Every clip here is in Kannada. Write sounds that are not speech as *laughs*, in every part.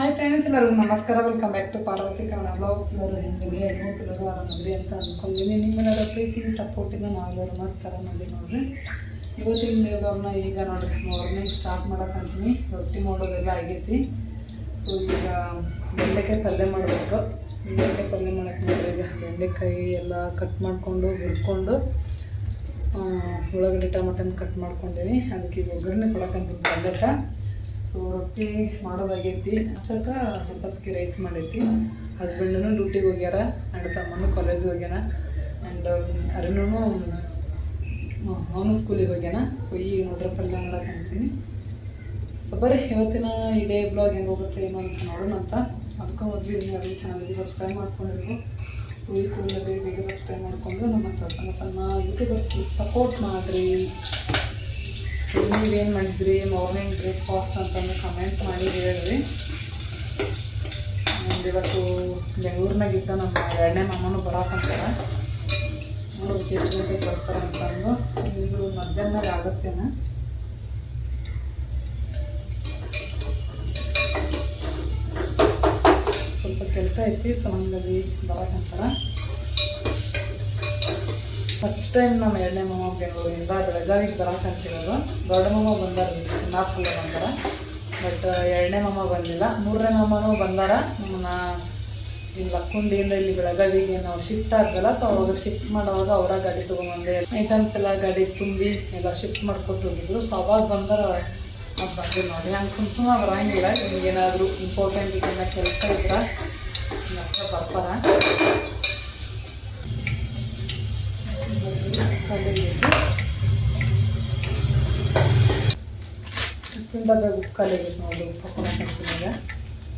ಹಾಯ್ ಫ್ರೆಂಡ್ಸ್ ಎಲ್ಲರಿಗೂ ನಮಸ್ಕಾರ. Welcome back to Parvati Kannada blogs ಎಲ್ಲರೂ ಹೆಂಗಿದೆ ಎಲ್ಲರೂ ಆರಾಮದ್ರಿ ಅಂತ ಅಂದ್ಕೊಂಡಿದ್ದೀನಿ ನಿಮ್ಮೆಲ್ಲರ ಪ್ರೀತಿ ಸಪೋರ್ಟಿಂದ ನಾವೆಲ್ಲರೂ ಮಸ್ತ್ ಮಾಡಿ ನೋಡ್ರಿ. ಇವತ್ತಿನ ಯೋಗವನ್ನ ಈಗ ನೋಡಿ ಮಾರ್ನಿಂಗ್ ಸ್ಟಾರ್ಟ್ ಮಾಡೋಕ್ಕಂತೀನಿ ರೊಟ್ಟಿ ಮಾಡೋದೆಲ್ಲ ಆಗೈತಿ. ಸೊ ಈಗ ಬೆಂಡೆಕಾಯಿ ಪಲ್ಯ ಮಾಡಬೇಕು. ಬೆಂಡೆಕಾಯಿ ಪಲ್ಯ ಮಾಡಕ್ಕೆ ನೋಡ್ರಿ ಈಗ ಬೆಂಡೆಕಾಯಿ ಎಲ್ಲ ಕಟ್ ಮಾಡಿಕೊಂಡು, ಹುರ್ಕೊಂಡು ಉಳ್ಳಾಗಡ್ಡೆ ಉಳ್ಳಾಗಡ್ಡಿ, ಟೊಮೆಟೊನ ಕಟ್ ಮಾಡ್ಕೊಂಡೀನಿ. ಅದಕ್ಕೆ ಒಗ್ಗರಣೆ ಕೊಡೋಕ್ಕಂತೀನಿ ಪಲ್ಯಕ್ಕೆ ಸೊ ರೊಟ್ಟಿ ಮಾಡೋದಾಗೈತಿ. ಅಷ್ಟಕ್ಕ ಸ್ವಲ್ಪ ಸ್ಕಿ ರೈಸ್ ಮಾಡೈತಿ ಹಸ್ಬೆಂಡನು ಡ್ಯೂಟಿಗೆ ಹೋಗ್ಯಾರ ಆ್ಯಂಡ್ ತಮ್ಮನು ಕಾಲೇಜ್ ಹೋಗ್ಯಾನ. ಆ್ಯಂಡ್ ಅರುಣೂ ಅವನು ಸ್ಕೂಲಿಗೆ ಹೋಗ್ಯಾನ. ಸೊ ಈಗ ನೋಡ್ರೆ ಪಲ್ಯ ಸೊ ಬರ್ರಿ, ಇವತ್ತಿನ ಈ ಡೇ ಬ್ಲಾಗ್ ಹೆಂಗೆ ಹೋಗುತ್ತೆ ಏನೋ ಅಂತ ನೋಡೋಣ ಅಂತ. ಅದಕ್ಕೆ ಮೊದಲು ಯಾರು ಚೆನ್ನಾಗಿ ಸಬ್ಸ್ಕ್ರೈಬ್ ಮಾಡ್ಕೊಂಡಿರೋ ಸೊ ಈ ಕೂಡ ಬೇಗ ಬೇಗ ಸಬ್ಸ್ಕ್ರೈಬ್ ಮಾಡ್ಕೊಂಡು ನಮ್ಮ ಸಣ್ಣ ಸಣ್ಣ ಯೂಟ್ಯೂಬರ್ಸ್ಗೆ ಸಪೋರ್ಟ್ ಮಾಡಿರಿ. ನೀವೇನು ಮಾಡಿದ್ರಿ? ಮಾರ್ನಿಂಗ್ ಬ್ರೇಕ್ಫಾಸ್ಟ್ ಅಂತಂದು ಕಮೆಂಟ್ ಮಾಡಿ ಆ್ಯಂಡ್ ಇವತ್ತು ಬೆಂಗಳೂರಿನಾಗಿದ್ದ ನಮ್ಮ ಎರಡನೇ ಮಾಮನೂ ಬರಾಕಂತಾರೆ ನೋಡ್ಬೇಕು ಎಷ್ಟು ಗಂಟೆಗೆ ಬರ್ತಾರೆ ಅಂತಂದು. ಇವರು ಮಧ್ಯಾಹ್ನ ಆಗತ್ತೇನ ಸ್ವಲ್ಪ ಕೆಲಸ ಐತಿ ಸೊ ಹಂಗಾಗಿ ಬರಾಕಂತಾರ ಫಸ್ಟ್ ಟೈಮ್ ನಮ್ಮ ಎರಡನೇ ಮಾಮ ಬೆಂಗಳೂರಿಂದ ಬೆಳಗಾವಿಗೆ ಅಂತಿರೋದು ದೊಡ್ಡ ಮಾಮ ಬಂದಾರ ನಾಲ್ಕಲ್ಲ ಬಂದಾರ. ಬಟ್ ಎರಡನೇ ಮಾಮ ಬಂದಿಲ್ಲ. ಮೂರನೇ ಮಾಮನೂ ಬಂದಾರ. ನಮ್ಮನ್ನ ಇಲ್ಲಿ ಲಕ್ಕುಂಡಿಯಿಂದ ಇಲ್ಲಿ ಬೆಳಗಾವಿಗೆ ನಾವು ಶಿಫ್ಟ್ ಆದ್ವಲ್ಲ ಸೊ ಅವಾಗ ಶಿಫ್ಟ್ ಮಾಡೋವಾಗ ಅವರ ಗಾಡಿ ತೊಗೊಂಬಂದೆ. ಐಟಮ್ಸ್ ಎಲ್ಲ ಗಾಡಿ ತುಂಬಿ ಎಲ್ಲ ಶಿಫ್ಟ್ ಮಾಡ್ಕೊಟ್ಟು ಹೋಗಿದ್ರು. ಸೊ ಅವಾಗ ಬಂದಾರ ಅದು ಬಂದಿಲ್ಲ ನೋಡಿ. ಹಂಗೆ ಕುಂಸುಮ ಸುಮ್ಮ ನಿಮ್ಗೆ ಏನಾದರೂ ಇಂಪಾರ್ಟೆಂಟ್ ಇದನ್ನ ಕೆಲಸ ಇದ್ರೆ ಬರ್ತಾರ. ಉಪ್ಪಿನ ಬೇಗ ಉಪ್ಪು ಆಗೈತೆ ನೋಡಿ ಉಪ್ಪು ಈಗ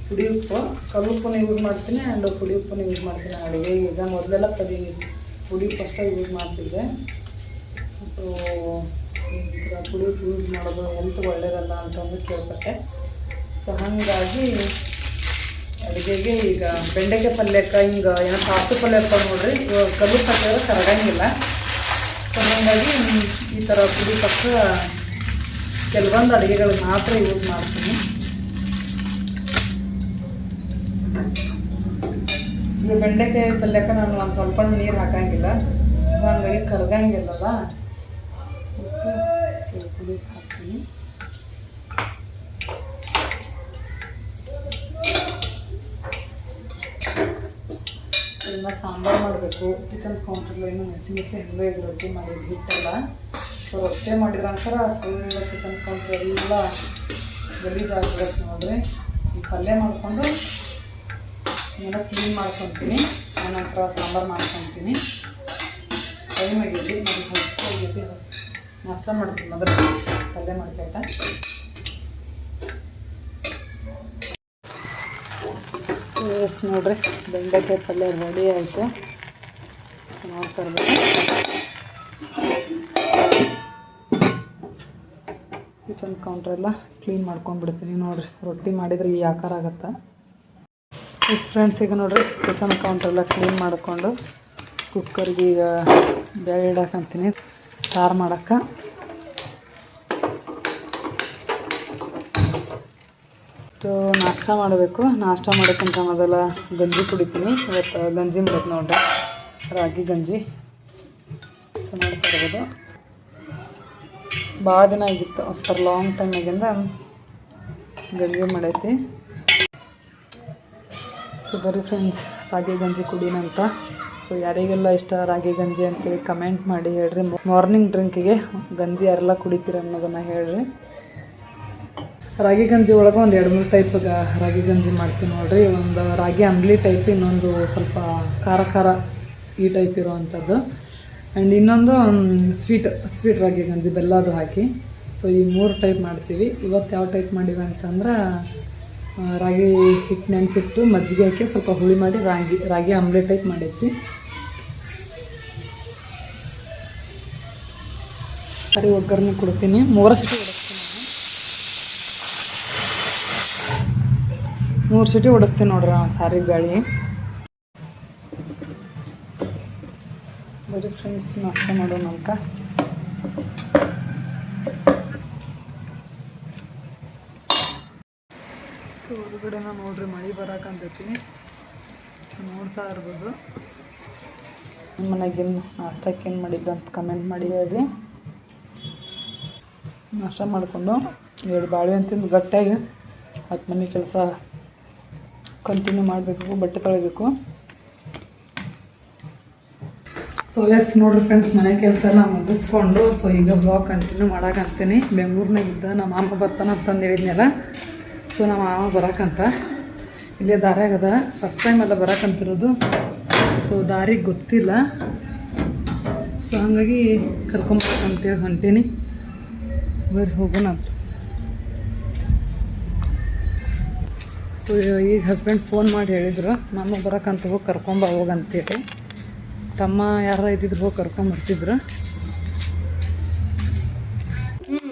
ಪುಡಿ ಉಪ್ಪು ಕಲ್ಲು ಉಪ್ಪನ್ನು ಯೂಸ್ ಮಾಡ್ತೀನಿ ಆ್ಯಂಡ್ ಪುಡಿ ಉಪ್ಪನ್ನು ಯೂಸ್ ಮಾಡ್ತೀನಿ ಅಡುಗೆ ಈಗ ಮೊದಲೆಲ್ಲ ಪುಡಿ ಪುಡಿ ಫಸ್ಟಾಗಿ ಯೂಸ್ ಮಾಡ್ತಿದ್ದೆ. ಸೊ ಪುಡಿ ಉಪ್ಪು ಯೂಸ್ ಮಾಡೋದು ಹೆಲ್ತ್ ಒಳ್ಳೆಯದಲ್ಲ ಅಂತಂದು ಕೇಳ್ಪಟ್ಟೆ. ಸೊ ಹಾಗಾಗಿ ಅಡುಗೆಗೆ ಈಗ ಬೆಂಡೆಕಾಯಿ ಪಲ್ಯಕ್ಕೆ ಹಿಂಗೆ ಏನೋ ಕಾಸು ಪಲ್ಯ ನೋಡ್ರಿ ಇವಾಗ ಕಲ್ಲು ಪಲ್ಯ ಕರಗಂಗಿಲ್ಲ. ಸೊ ಹಾಗಾಗಿ ಈ ಥರ ಪುಡಿ ಪಕ್ಕ ಕೆಲವೊಂದು ಅಡುಗೆಗಳು ಮಾತ್ರ ಯೂಸ್ ಮಾಡ್ತೀನಿ. ಈ ಬೆಂಡೆಕಾಯಿ ಪಲ್ಯಕ್ಕೆ ನಾನು ಒಂದು ಸ್ವಲ್ಪ ನೀರು ಹಾಕಂಗಿಲ್ಲ. ಸೊ ಹಂಗಾಗಿ ಕರಗಂಗಿಲ್ಲಲ್ಲ ಉಪ್ಪು ಹಾಕ್ತೀನಿ. ಸಾಂಬಾರು ಮಾಡಬೇಕು. ಕಿಚನ್ ಕೌಂಟ್ರಲ್ಲಿ ಏನು ಮೆಸಿ ಮೆಸಿ ಹಂಗೆ ಇದು ಮಾಡಿದ್ದು ಹಿಟ್ಟೆಲ್ಲ. ಸೊ ರೊಟ್ಟಿ ಮಾಡಿದ ನಂತರ ಫುಲ್ ಕಿಚನ್ ಕೌಂಟರ್ ಎಲ್ಲ ಗಲೀಜಾಗ್ಬಿಡುತ್ತೆ ನೋಡ್ರಿ. ಈ ಪಲ್ಯ ಮಾಡಿಕೊಂಡು ಏನೋ ಕ್ಲೀನ್ ಮಾಡ್ಕೊತೀನಿ. ಆನಂತರ ಸಾಂಬಾರು ಮಾಡ್ಕೊತೀನಿ. ಟೈಮ್ ಹೊತ್ತು ಆಗೈತಿ ನಾಷ್ಟ ಮಾಡ್ತೀನಿ ಮೊದಲು. ಪಲ್ಯ ಸೊ ಎಸ್ ನೋಡ್ರಿ. ಬೆಂಡೆಕಾಯಿ ಪಲ್ಯ ರೆಡಿ ಆಯಿತು. ಸೊ ನೋಡ್ತಾ ಕಿಚನ್ ಕೌಂಟ್ರೆಲ್ಲ ಕ್ಲೀನ್ ಮಾಡ್ಕೊಂಡ್ಬಿಡ್ತೀನಿ ನೋಡ್ರಿ. ರೊಟ್ಟಿ ಮಾಡಿದ್ರೆ ಈ ಆಕಾರ ಆಗತ್ತೆ? ಎಸ್ ಫ್ರೆಂಡ್ಸ್ ಈಗ ನೋಡ್ರಿ ಕಿಚನ್ ಕೌಂಟ್ರೆಲ್ಲ ಕ್ಲೀನ್ ಮಾಡಿಕೊಂಡು ಕುಕ್ಕರ್ಗೆ ಈಗ ಬೇಳೆ ಇಡಕ್ಕಂತೀನಿ ಸಾರು ಮಾಡಕ್ಕೆ. ಸೊ ನಾಷ್ಟ ಮಾಡಬೇಕು. ನಾಷ್ಟ ಮಾಡೋಕ್ಕಿಂತ ಮೊದಲ ಗಂಜಿ ಕುಡಿತೀನಿ. ಇವತ್ತು ಗಂಜಿ ಮಾಡೋದು ನೋಡ್ರಿ. ರಾಗಿ ಗಂಜಿ. ಸೊ ನೋಡ್ತಾ ಇರ್ಬೋದು ಭಾಳ ದಿನ ಆಗಿತ್ತು. ಆಫ್ಟರ್ ಲಾಂಗ್ ಟೈಮ್ ಆಗಿಂದ ಗಂಜಿ ಮಾಡೈತಿ. ಸೊ ಬರೀ ಫ್ರೆಂಡ್ಸ್ ರಾಗಿ ಗಂಜಿ ಕುಡಿನಂತ ಸೊ ಯಾರಿಗೆಲ್ಲ ಇಷ್ಟ ರಾಗಿ ಗಂಜಿ ಅಂತೇಳಿ ಕಮೆಂಟ್ ಮಾಡಿ ಹೇಳ್ರಿ. ಮಾರ್ನಿಂಗ್ ಡ್ರಿಂಕಿಗೆ ಗಂಜಿ ಯಾರೆಲ್ಲ ಕುಡಿತೀರ ಅನ್ನೋದನ್ನು ಹೇಳ್ರಿ. ರಾಗಿ ಗಂಜಿ ಒಳಗೆ ಒಂದು ಎರಡು ಮೂರು ಟೈಪ್ ರಾಗಿ ಗಂಜಿ ಮಾಡ್ತೀನಿ ನೋಡ್ರಿ. ಒಂದು ರಾಗಿ ಅಂಬ್ಲಿ ಟೈಪ್ ಇನ್ನೊಂದು ಸ್ವಲ್ಪ ಖಾರ ಖಾರ ಈ ಟೈಪ್ ಇರುವಂಥದ್ದು ಆ್ಯಂಡ್ ಇನ್ನೊಂದು ಸ್ವೀಟ್ ಸ್ವೀಟ್ ರಾಗಿ ಗಂಜಿ ಬೆಲ್ಲದು ಹಾಕಿ. ಸೊ ಈ ಮೂರು ಟೈಪ್ ಮಾಡ್ತೀವಿ. ಇವತ್ತು ಯಾವ ಟೈಪ್ ಮಾಡೀವಿ ಅಂತಂದ್ರೆ ರಾಗಿ ಹಿಟ್ಟು ನೆನೆಸಿಟ್ಟು ಮಜ್ಜಿಗೆ ಹಾಕಿ ಸ್ವಲ್ಪ ಹುಳಿ ಮಾಡಿ ರಾಗಿ ರಾಗಿ ಆಮ್ಲೆಟ್ ಟೈಪ್ ಮಾಡೈತಿ ಸರಿ, ಒಗ್ಗರಣೆ ಕೊಡ್ತೀನಿ. ಮೂರು ಸಿಟಿ ಮೂರು ಸಿಟಿ ಹೊಡಿಸ್ತೀನಿ ನೋಡ್ರಿ ನಾವು ಸಾರಿ ಗಾಳಿ. ಬರೀ ಫ್ರೆಂಡ್ಸ್ ನಾಷ್ಟ ಮಾಡೋಣ ಅಂತ ಸೊ ಹೊರಗಡೆನ ನೋಡ್ರಿ, ಮಳೆ ಬರಾಕಂತೈತಿ ಸೊ, ನೋಡ್ತಾ ಇರ್ಬೋದು. ನಮ್ಮ ನಾಷ್ಟಕ್ಕೆ ಏನು ಮಾಡಿದ್ದು ಅಂತ ಕಮೆಂಟ್ ಮಾಡಿ ಹೇಳ್ರಿ. ನಾಷ್ಟ ಮಾಡಿಕೊಂಡು ಎರಡು ಬಾಳೆ ಅಂತಿಂದು ಗಟ್ಟಿಯಾಗಿ ಹತ್ತು ಮನೆ ಕೆಲಸ ಕಂಟಿನ್ಯೂ ಮಾಡಬೇಕು, ಬಟ್ಟೆ ತೊಳಿಬೇಕು. ಸೊ ಎಸ್ ನೋಡ್ರಿ ಫ್ರೆಂಡ್ಸ್ ಮನೆ ಕೆಲಸ ಎಲ್ಲ ಮುಗಿಸ್ಕೊಂಡು ಸೊ ಈಗ ಬ್ಲಾಗ್ ಕಂಟಿನ್ಯೂ ಮಾಡೋಕಂತೀನಿ ಬೆಂಗಳೂರಿನಾಗಿದ್ದ ನಮ್ಮ ಮಾಮ ಬರ್ತಾನ ಅಂತಂದು ಹೇಳಿದ್ನಲ್ಲ. ಸೊ ನಮ್ಮ ಮಾವ ಬರಾಕಂತ. ಇಲ್ಲೇ ಅದ ಫಸ್ಟ್ ಟೈಮ್ ಎಲ್ಲ ಬರಾಕಂತಿರೋದು. ಸೊ ದಾರಿಗೆ ಗೊತ್ತಿಲ್ಲ. ಸೊ ಹಾಗಾಗಿ ಕರ್ಕೊಂಬರ್ಬೇಕಂತೇಳಿ ಹೊಂಟೀನಿ. ಬರ್ರಿ ಹೋಗೋಣ ಅಂತ. ಸೊ ಈಗ ಹಸ್ಬೆಂಡ್ ಫೋನ್ ಮಾಡಿ ಹೇಳಿದ್ರು. ಮಾಮ ಬರಕಂತ ಹೋಗಿ ಕರ್ಕೊಂಬ, ಹೋಗಂತೇಳಿ. ತಮ್ಮ ಯಾರ ಇದ್ದಿದ್ರು ಹೋಗಿ ಕರ್ಕೊಂಬರ್ತಿದ್ರು. ಹ್ಞೂ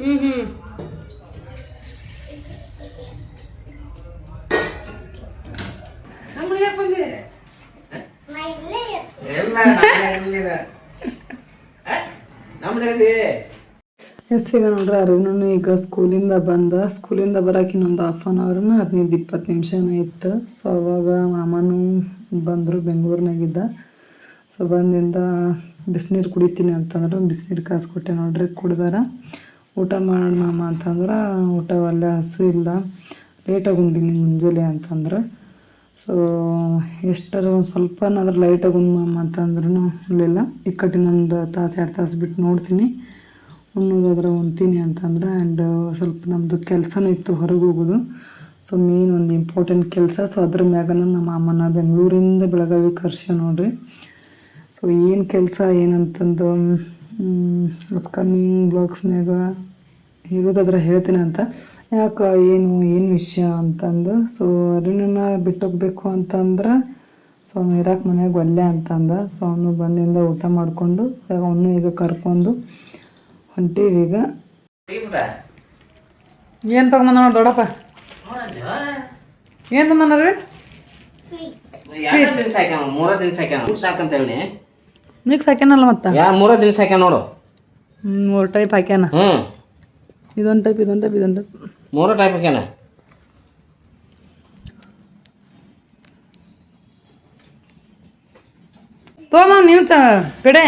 ಹ್ಞೂ ಹ್ಞೂ ಎಸ್ ಈಗ ನೋಡ್ರಿ ಅರಿವಿನೂ ಈಗ ಸ್ಕೂಲಿಂದ ಬಂದ. ಸ್ಕೂಲಿಂದ ಬರೋಕೆ ಇನ್ನೊಂದು ಹಾಫ್ ಆನ್ ಅವರ್ನ ಹದಿನೈದು ಇಪ್ಪತ್ತು ನಿಮಿಷನ ಇತ್ತು. ಸೊ ಅವಾಗ ಮಾಮನು ಬಂದರು, ಬೆಂಗಳೂರಿನಾಗಿದ್ದ. ಸೊ ಬಂದಿಂದ ಬಿಸಿನೀರು ಕುಡಿತೀನಿ ಅಂತಂದ್ರೆ. ಬಿಸಿನೀರು ಕಾಸು ಕೊಟ್ಟೆ ನೋಡ್ರಿ, ಕುಡ್ದಾರ. ಊಟ ಮಾಡಿ ಮಾಮ ಅಂತಂದ್ರೆ ಊಟ ಒಳ್ಳೆ ಹಸು ಇಲ್ಲ. ಲೇಟಾಗಿ ಉಂಡಿನಿ ಮುಂಜಾನೆ ಅಂತಂದ್ರೆ. ಸೊ ಎಷ್ಟರ ಒಂದು ಸ್ವಲ್ಪನಾದ್ರೂ ಲೈಟಾಗಿ ಉಂಡು ಮಾಮ ಅಂತಂದ್ರೂ ಇರಲಿಲ್ಲ. ಇಕ್ಕಟ್ಟಿನೊಂದು ತಾಸು, ಎರಡು ತಾಸು ಬಿಟ್ಟು ನೋಡ್ತೀನಿ. ಉಣ್ಣೋದಾದ್ರೆ ಉಣ್ತೀನಿ ಅಂತಂದ್ರೆ ಆ್ಯಂಡ್ ಸ್ವಲ್ಪ ನಮ್ಮದು ಕೆಲಸನೂ ಇತ್ತು ಹೊರಗೆ ಹೋಗೋದು. ಸೊ ಮೇನ್ ಒಂದು ಇಂಪಾರ್ಟೆಂಟ್ ಕೆಲಸ. ಸೊ ಅದ್ರ ಮ್ಯಾಗನ ನಮ್ಮ ಅಮ್ಮನ ಬೆಂಗಳೂರಿಂದ ಬೆಳಗಾವಿ ಕರ್ಸೆ ನೋಡ್ರಿ. ಸೊ ಏನು ಕೆಲಸ, ಏನಂತಂದು ಅಪ್ಕಮಿಂಗ್ ಬ್ಲಾಗ್ಸ್ನಾಗ ಹೇಳೋದಾದ್ರೆ ಹೇಳ್ತೀನಿ ಅಂತ. ಯಾಕೆ, ಏನು ಏನು ವಿಷಯ ಅಂತಂದು. ಸೊ ಬಿಟ್ಟು ಬಿಟ್ಟೋಗ್ಬೇಕು ಅಂತಂದ್ರೆ, ಸೊ, ಅವ್ನು ಇರಕ್ಕೆ ಮನೆಯಾಗ ಒಲ್ಲೆ ಅಂತಂದ. ಸೊ ಅವನು ಬಂದಿಂದ ಊಟ ಮಾಡಿಕೊಂಡು ಅವನು ಈಗ ಕರ್ಕೊಂಡು ಹೊಂಟೀವಿ ಈಗ. ಏನು ತಗೊಂಬಂದ ನೋಡಿ ದೊಡ್ಡಪ್ಪ? ಏನು ತಂದನರಿ ರೀ ದಿವಸ ಹಾಕ್ಯಾನ ಮೂರ ದಿನ ಹಾಕ್ಯಾನ ಸಾಕಂತ ಹೇಳಿ. ಮಿಕ್ಸ್ ಹಾಕ್ಯಾನಲ್ಲ ಮತ್ತೆ? ಯಾ ಮೂರ ದಿನ ಹಾಕ್ಯಾನ ನೋಡು. ಮೂರು ಟೈಪ್ ಹಾಕ್ಯಾನ. ಹ್ಞೂ ಇದೊಂದು ಟೈಪ್ ಇದೊಂದು ಟೈಪ್ ಇದೊಂದು ಟೈಪ್. ಮೂರು ಟೈಪ್ ಹಾಕ್ಯಾನ. ತೋಮ ನೀನು ಚ ಬಿಟ್ಟದೆ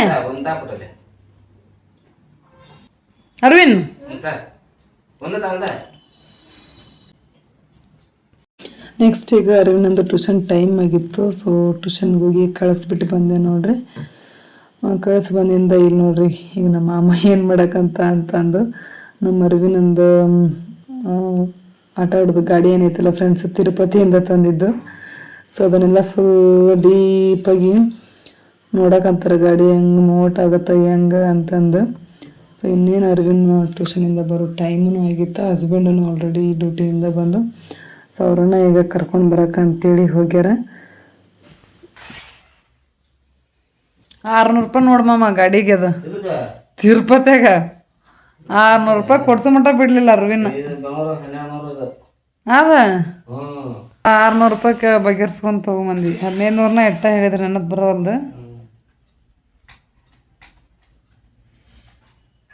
ಅರವಿಂದ್. ಅಂತ ನೆಕ್ಸ್ಟ್ ಈಗ ಅರವಿಂದಂದು ಟ್ಯೂಷನ್ ಟೈಮ್ ಆಗಿತ್ತು. ಸೊ ಟ್ಯೂಷನ್ಗೆ ಹೋಗಿ ಕಳಿಸ್ಬಿಟ್ಟು ಬಂದೆ ನೋಡ್ರಿ. ಕಳಿಸ್ ಬಂದಿಂದ ಇಲ್ಲಿ ನೋಡ್ರಿ ಈಗ ನಮ್ಮ ಮಾಮ *laughs* ಏನು ಮಾಡಕ್ಕಂತ ಅಂತಂದು ನಮ್ಮ ಅರವಿನಂದು ಆಟ ಆಡೋದು ಗಾಡಿ ಏನೈತಲ್ಲ ಫ್ರೆಂಡ್ಸ್ ತಿರುಪತಿಯಿಂದ ತಂದಿದ್ದು. ಸೊ ಅದನ್ನೆಲ್ಲ ಫುಲ್ ಡೀಪಾಗಿ ನೋಡಕ್ಕಂತಾರೆ ಗಾಡಿ ಹೆಂಗೆ ಮೋಟ್ ಆಗುತ್ತೆ ಹೆಂಗೆ ಅಂತಂದು. ಸೊ ಇನ್ನೇನು ಅರವಿಂದ್ ಟ್ಯೂಷನಿಂದ ಬರೋ ಟೈಮೂ ಆಗಿತ್ತು. ಹಸ್ಬೆಂಡನು ಆಲ್ರೆಡಿ ಡ್ಯೂಟಿಯಿಂದ ಬಂದು. ಸೊ ಅವ್ರನ್ನ ಈಗ ಕರ್ಕೊಂಡು ಬರಕ್ಕೆ ಅಂತೇಳಿ ಹೋಗ್ಯಾರ. ಆರ್ನೂರು ರೂಪಾಯಿ ನೋಡಮ್ಮ ಗಾಡಿಗೆ ಅದು. ತಿರುಪತಿಯಾಗ. ಆರ್ನೂರು ರೂಪಾಯಿ ಕೊಡ್ಸೋ ಮಟ್ಟ ಬಿಡ್ಲಿಲ್ಲ ಇದು ಅದ. ಆರ್ನೂರು ರೂಪಾಯಿಗೆ ಬಗೆಹರಿಸ್ಕೊಂಡು ತೊಗೊಂಬಂದಿ ಹದಿನೈದು ನೂರನ್ನ ಎಟ್ಟ ಹೇಳಿದ್ರೆ ನೆನಪು ಬರೋಲ್ದು ಅಯ್ಯ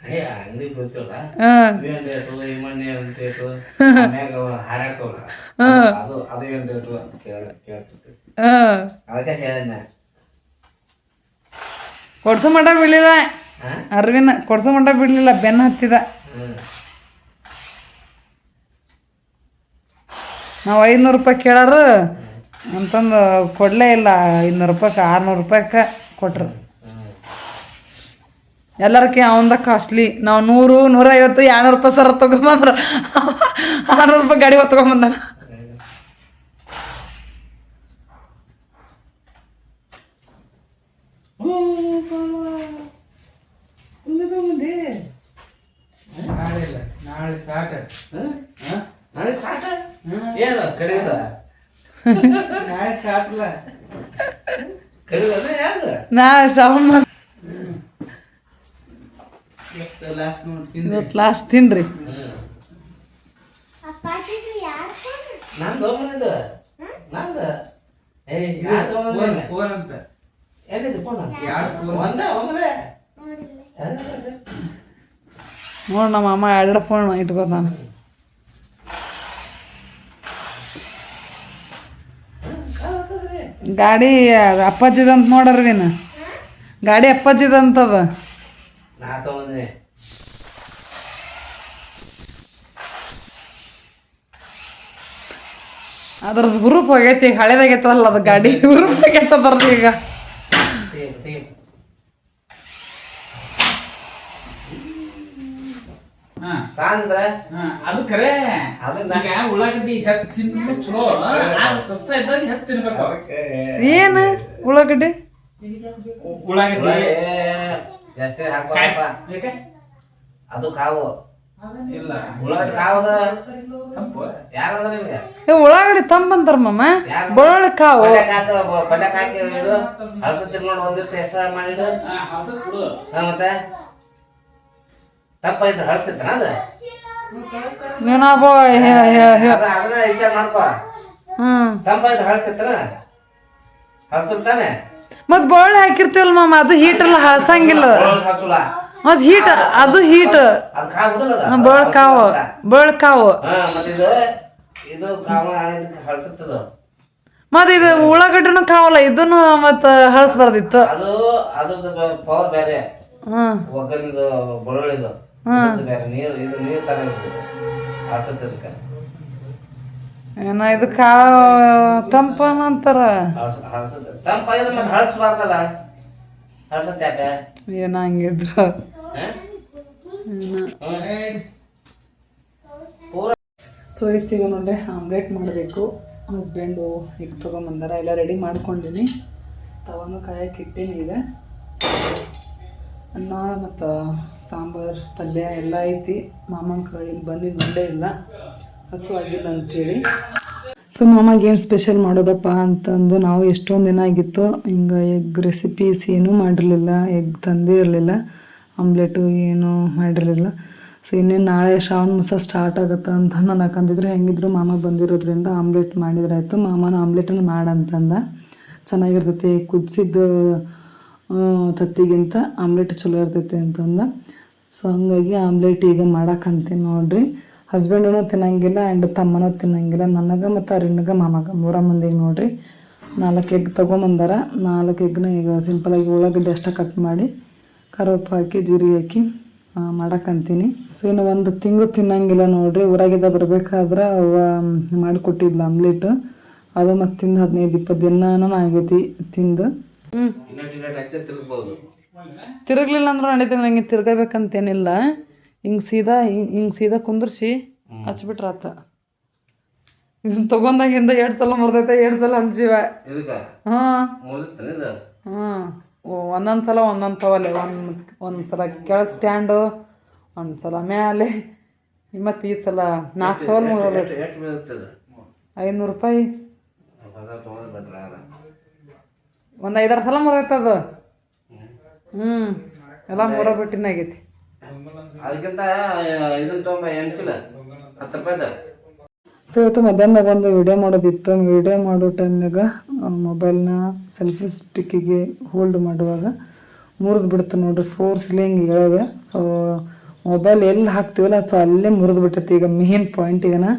ಅಂಗಡಿ ಗೊತ್ತಿಲ್ಲ ಹಾಂ ಇವೇನ್ ರೇಟು ಇಮಣ್ಣಿ ಏನ್ ರೇಟು ಆಮ್ಯಾಗ ಅವ ಹಾರಾಕವಲ್ಲ ಅದು ಅದು ಏನ್ ರೇಟು ಅಂತ ಕೇಳ ಕೇಳ್ತಿರ್ತೀವಿ ಹಾಂ ಅದಕ್ಕೆ ಹೇಳಿದ್ನ ಕೊಡ್ಸೋ ಮಟ್ಟ ಬಿಡ್ಲಿಲ್ಲ. ಅರ್ವಿನ ಕೊಡ್ಸು ಮಟ್ಟ ಬಿಡ್ಲಿಲ್ಲ ಬೆನ್ನ ಹತ್ತಿದ. ನಾವ್ ನಾವು ಐನೂರು ರೂಪಾಯಿ ಕೇಳಾರು. ಅಂತಂದು ಕೊಡಲೇ ಇಲ್ಲ. ಐನೂರು ರೂಪಾಯಿಗೆ ಆರ್ನೂರು ರೂಪಾಯಿಗೆ ಕೊಟ್ರು. ಎಲ್ಲರಕ್ಕೆ ಅವಂದ ಕಾಸ್ಟ್ಲಿ. ನಾವು ನೂರು ನೂರೈವತ್ತು ಎರಡ್ನೂರು ರೂಪಾಯಿ ಸರ ತಗೊಂಬಂದ್ರ. ಆರ್ನೂರು ರೂಪಾಯಿ ಗಾಡಿ ಹೊತ್ಕೊಂಬಂದ ನಾ ಶ್ರಾವಣ ಇಲ್ಲ ಇವತ್ತು ಲಾಸ್ಟ್ ತಿನ್ರಿ. ನೋಡ್ ನಮ್ಮ ಅಮ್ಮ ಎರಡು ಫೋನ್ ಇಟ್ಕೋತಾನ ಗಾಡಿ ಅಪ್ಪಾಜಿದಂತ ನೋಡ್ರಿ ನೀನು. ಗಾಡಿ ಅಪ್ಪಾಜಿದಂತದ. ನಾ ತಗೊಂಡೆ ಅದ್ರದ್ದು ಗ್ರೂಪ್ ಹೋಗೈತಿ ಹಳೇದಾಗೈತಲ್ಲ ಅದು ಗಾಡಿ. ಹುರುಪ್ ಬರ್ದು ಈಗ. ಸಾಂದ್ರ? ಹಾ, ಅದು ಖರೆ ಅದನ್ನ? ಈಗ ಉಳ್ಳಾಗಡ್ಡಿ ಹೆಚ್ಚು ತಿಂದ್ರೆ ಚಲೋ. ಇದ್ದಾಗ ಹೆಚ್ಚು ತಿನ್ಬೇಕು. ಏನು ಉಳ್ಳಾಗಡ್ಡಿ? ಉಳ್ಳಾಗಡ್ಡಿ. ಜಾಸ್ತಿ ಅದು ಕಾವು. ಇಲ್ಲ ಉಳ್ಳಾಗಡ್ಡಿ ಕಾವದ ನಿಮ್ಗೆ? ಏ ಉಳ್ಳಾಗಡ್ಡಿ ತಂಬಂತಾರ ಮಾಮ. ಬೆಳ್ಳುಳ್ಳಿ ಕಾವು. ಪಲ್ಯಕ್ ಹಾಕ ಪಲ್ಯಕ್ ಹಾಕಿ ಇಡು ಹಳಸತ್ತಿ ನೋಡಿ ಒಂದ್ ದಿವ್ಸ ಎಕ್ಸ್ಟ್ರಾ ಮಾಡಿಡು ಹಾ, ಹಸದ್ ಬಿಡು ಹಾ ಮತ್ತೆ? ತಪ್ಪಾಯ್ತು ಹಳಸ್ತಿತ್ತ ಅದ? ನೀನಾಬೋ ಅದ ಅದನ್ನ ವಿಚಾರ ಮಾಡ್ಕೋ. ಹ್ಮ್. ತಂಪಾಯ್ತು ಹಳಸ್ತಿತ್ತನ ಹಳಸ್ತಿರ್ತಾನೆ ಮತ್ ಬೆಳ್ಳುಳ್ಳಿ ಹಾಕಿರ್ತೀವಲ್ ಮಾಮ ಅದು ಹೀಟ್ರಲ್ಲ ಹಳಸಂಗಿಲ್ಲ ಹಸುಲ? ಹೀಟ್ ಅದು ಹೀಟ್ ಅದ್ ಕಾವುದಲ್ಲ ಅದ? ಬೆಳ್ಳ ಕಾವು ಬೆಳ್ಳ ಕಾವು. ಹಾ ಮತ್ತೆ ಇದು ಇದು ಕಾವ ಇದಕ್ಕೆ ಹಳಸುತ್ತದು. ಮತ್ ಇದು ಉಳ್ಳಾಗಡ್ಡಿನೂ ಕಾವಲ್ಲ ಇದನ್ನು ಮತ್ತ ಹಳಸ್ಬಾರ್ದಿತ್ತು. ಏನ ಇದು ಕಾವು ಮತ್ತೆ ಹಳಸ್ಬಾರ್ದಲ್ಲ? ಹಳಸತ್ತೆ ಏನ ಹಂಗಿದ್ರ. ಹಾ? ಸೊ ಈಗ ನೋಡ್ರಿ ಆಮ್ಲೆಟ್ ಮಾಡಬೇಕು. ಹಸ್ಬೆಂಡು ಈಗ ತೊಗೊಂಬಂದಾರ. ಎಲ್ಲ ರೆಡಿ ಮಾಡ್ಕೊಂಡಿನಿ. ತವನು ಕಾಯಕ್ಕೆ ಇಟ್ಟೇನಿ ಈಗ. ಅನ್ನ ಮತ್ತು ಸಾಂಬಾರು, ಪಲ್ಯ ಎಲ್ಲ ಐತಿ. ಮಾಮಂಕ ಇಲ್ಲಿ ಬಂದಿದ್ದು ಮುಂದೆ ಇಲ್ಲ. ಹಸು ಆಗಿಲ್ಲ ಅಂಥೇಳಿ ಸೊ ಮಾಮಗೆ ಏನು ಸ್ಪೆಷಲ್ ಮಾಡೋದಪ್ಪ ಅಂತಂದು ನಾವು ಎಷ್ಟೊಂದು ದಿನ ಆಗಿತ್ತು. ಹಿಂಗೆ ಎಗ್ ರೆಸಿಪೀಸ್ ಏನೂ ಮಾಡಿರಲಿಲ್ಲ. ಎಗ್ ತಂದೇ ಇರಲಿಲ್ಲ. ಆಮ್ಲೆಟು ಏನೂ ಮಾಡಿರಲಿಲ್ಲ. ಸೊ ಇನ್ನೇನು ನಾಳೆ ಶ್ರಾವಣ ಮಾಸ ಸ್ಟಾರ್ಟ್ ಆಗುತ್ತೆ ಅಂತ ನಾನು ಹಾಕಂದಿದ್ರು ಹೆಂಗಿದ್ರು ಮಾಮ ಬಂದಿರೋದ್ರಿಂದ ಆಮ್ಲೆಟ್ ಮಾಡಿದ್ರಾಯ್ತು. ಮಾಮನ ಆಮ್ಲೆಟನ್ನು ಮಾಡಂತಂದ. ಚೆನ್ನಾಗಿರ್ತೈತಿ, ಕುದಿಸಿದ್ದ ತತ್ತಿಗಿಂತ ಆಮ್ಲೆಟ್ ಚಲೋ ಇರ್ತೈತಿ ಅಂತಂದ. ಸೊ ಹಂಗಾಗಿ ಆಮ್ಲೆಟ್ ಈಗ ಮಾಡಕ್ಕಂತೀನಿ ನೋಡ್ರಿ. ಹಸ್ಬೆಂಡೂ ತಿನ್ನಂಗಿಲ್ಲ ಆ್ಯಂಡ್ ತಮ್ಮನೂ ತಿನ್ನಂಗಿಲ್ಲ. ನನಗೆ ಮತ್ತು ಅರಣ್ಯಗ ಮಾಮಗ ಮೂರ ಮಂದಿಗೆ ನೋಡ್ರಿ. ನಾಲ್ಕು ಎಗ್ ತೊಗೊಂಬಂದಾರ. ನಾಲ್ಕು ಎಗ್ನ ಈಗ ಸಿಂಪಲಾಗಿ ಉಳ್ಳಾಗಡ್ಡೆ ಅಷ್ಟೇ ಕಟ್ ಮಾಡಿ ಕರಿವೇಪು ಹಾಕಿ ಜೀರಿಗೆ ಹಾಕಿ ಮಾಡಕ್ಕಂತೀನಿ ಸೊ ಇನ್ನು ಒಂದು ತಿಂಗಳು ತಿನ್ನಂಗಿಲ್ಲ ನೋಡ್ರಿ. ಊರಾಗಿದ್ದ ಬರ್ಬೇಕಾದ್ರೆ ಅವ ಮಾಡಿಕೊಟ್ಟಿದ್ಲು ಆಮ್ಲೆಟ್. ಅದು ಮತ್ತೆ ತಿಂದು ಹದಿನೈದು ಇಪ್ಪತ್ತು ದಿನಾನು ಆಗೈತಿ ತಿಂದು. ತಿರುಗ್ಲಿಲ್ಲ ಅಂದ್ರೆ ನಡೀತದೆ ನಂಗೆ ತಿರ್ಗಬೇಕಂತೇನಿಲ್ಲ. ಹಿಂಗೆ ಸೀದಾ ಹಿಂಗೆ ಹಿಂಗೆ ಸೀದಾ ಕುಂದ್ರಿಸಿ ಹಚ್ಬಿಟ್ರಾತ ಇದನ್ನ ತಗೊಂಡಾಗಿಂದ ಎರಡು ಸಲ ಮುರಿದೈತೆ ಎರಡು ಸಲ ಹಂಚಿವ ಹಾಂ. ಹಾಂ ಒಂದೊಂದು ಸಲ ಒಂದೊಂದು ತವಲೆ ಒಂದು ಒಂದು ಸಲ ಕೆಳಗೆ ಸ್ಟ್ಯಾಂಡು ಒಂದು ಸಲ ಮೇಲೆ ಮತ್ತು ಈ ಸಲ ನಾಲ್ಕು ತವಲ್ ಬೀಳುತ್ತದೆ ಐನೂರು ರೂಪಾಯಿ. ಒಂದು ಐದಾರು ಸಲ ಮುರಿದೈತೆ ಅದು. ಹ್ಞೂ ಎಲ್ಲ ಮುರ ಬಿಟ್ಟಿನಾಗೈತಿ ಅದಕ್ಕಿಂತ ಇದನ್ನು ತೊಗೊಂಬ ಎಣ್ಸಿಲ್ಲ ಹತ್ತು ರೂಪಾಯ್ದು. ಸೊ ಇವತ್ತು ಮಧ್ಯಾಹ್ನದಾಗ ಒಂದು ವಿಡಿಯೋ ಮಾಡೋದಿತ್ತು. ವಿಡಿಯೋ ಮಾಡೋ ಟೈಮ್ನಾಗ ಮೊಬೈಲ್ನ ಸೆಲ್ಫಿ ಸ್ಟಿಕ್ಕಿಗೆ ಹೋಲ್ಡ್ ಮಾಡುವಾಗ ಮುರಿದು ಬಿಡ್ತು ನೋಡ್ರಿ ಫೋರ್ಸ್ಲಿ ಹಿಂಗೆ ಹೇಳೋದೆ ಸೊ ಮೊಬೈಲ್ ಎಲ್ಲಿ ಹಾಕ್ತೀವಲ್ಲ ಸೊ ಅಲ್ಲೇ ಮುರಿದು ಬಿಟ್ಟೈತಿ ಈಗ ಮೇನ್ ಪಾಯಿಂಟಿಗನ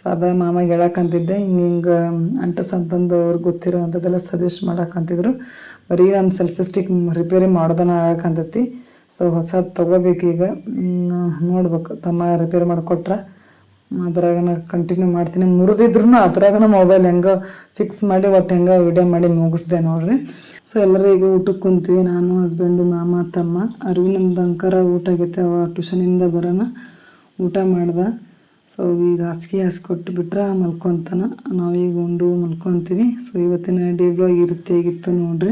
ಸೊ ಅದ ಮಾಮಾಗೆ ಹೇಳಕ್ಕಂತಿದ್ದೆ ಹಿಂಗೆ ಹಿಂಗೆ ಅಂಟಸ್ ಅಂತಂದು ಅವ್ರಿಗೆ ಗೊತ್ತಿರೋ ಅಂಥದ್ದೆಲ್ಲ ಸಜೆಸ್ಟ್ ಮಾಡಕ್ಕಂತಿದ್ರು ಬರೀ ನಾನು ಸೆಲ್ಫಿ ಸ್ಟಿಕ್ ರಿಪೇರಿ ಮಾಡೋದನ್ನ ಆಗಕ್ಕಂತೈತಿ ಸೊ ಹೊಸದು ತೊಗೋಬೇಕೀಗ. ನೋಡ್ಬೇಕು. ತಮ್ಮ ರಿಪೇರಿ ಮಾಡಿಕೊಟ್ರೆ. ಅದ್ರಾಗ ನಾ ಕಂಟಿನ್ಯೂ ಮಾಡ್ತೀನಿ. ಮುರಿದಿದ್ರು ಅದ್ರಾಗ ಮೊಬೈಲ್ ಹೆಂಗೆ ಫಿಕ್ಸ್ ಮಾಡಿ ಒಟ್ಟು ಹೆಂಗೆ ವಿಡಿಯೋ ಮಾಡಿ ಮುಗಿಸ್ದೆ ನೋಡ್ರಿ. ಸೊ ಎಲ್ಲರೂ ಈಗ ಊಟಕ್ಕೆ ಕುಂತೀವಿ. ನಾನು ಹಸ್ಬೆಂಡು ಮಾಮ, ತಮ್ಮ. ಅರವಿಂದ್ ಅಂಕರ ಊಟ ಆಗೈತೆ. ಅವ ಟ್ಯೂಷನಿಂದ ಬರೋಣ ಊಟ ಮಾಡ್ದೆ. ಸೊ ಈಗ ಹಾಸಿಗೆ ಹಾಸ್ಕೊಟ್ಟು ಬಿಟ್ರೆ ಮಲ್ಕೊತಾನ. ನಾವೀಗ ಉಂಡು ಮಲ್ಕೊತೀವಿ. ಸೊ ಇವತ್ತಿನ ಡೇ ಬ್ಲಾಗ್ ಇರುತ್ತೆ. ಹೇಗಿತ್ತು ನೋಡ್ರಿ.